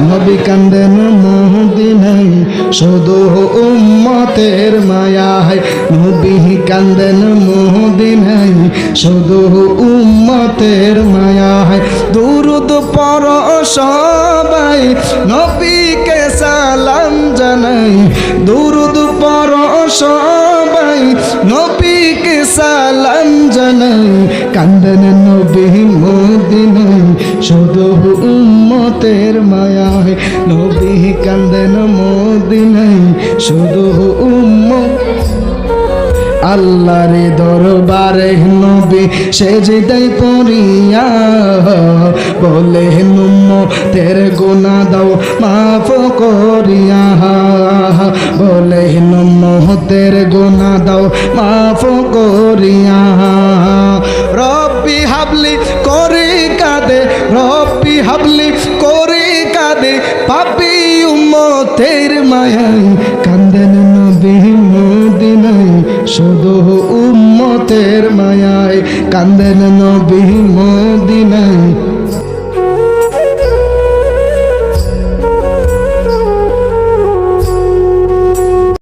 নবী কান্দেন মদিনায় শুধু উম্মতের মায়ায়। নবী কান্দেন মদিনায় শুধু উম্মতের মায়ায়। দুরুদ পর সবাই নবীকে সালাম জানাই। দুরুদ পর সবাই নবীকে সালাম জানাই। কান্দন নবী মদিনাই শুধু উম্মতের মায়ায় নবী কান্দন মদিনাই শুধু উম্মত। আল্লাহর দরবারে নবী সেজদাই পড়িয়া বলে নুম্ম তের গুনা দাও, মাফ করিয়া। বলে নুম্ম তের গুনা দাও, মাফ করিয়া। পাপি উম্মতের মায়াই কান্দেন নবী মদিনায় শুধু উম্মতের মায়ায় কান্দেন নবী মদিনায়।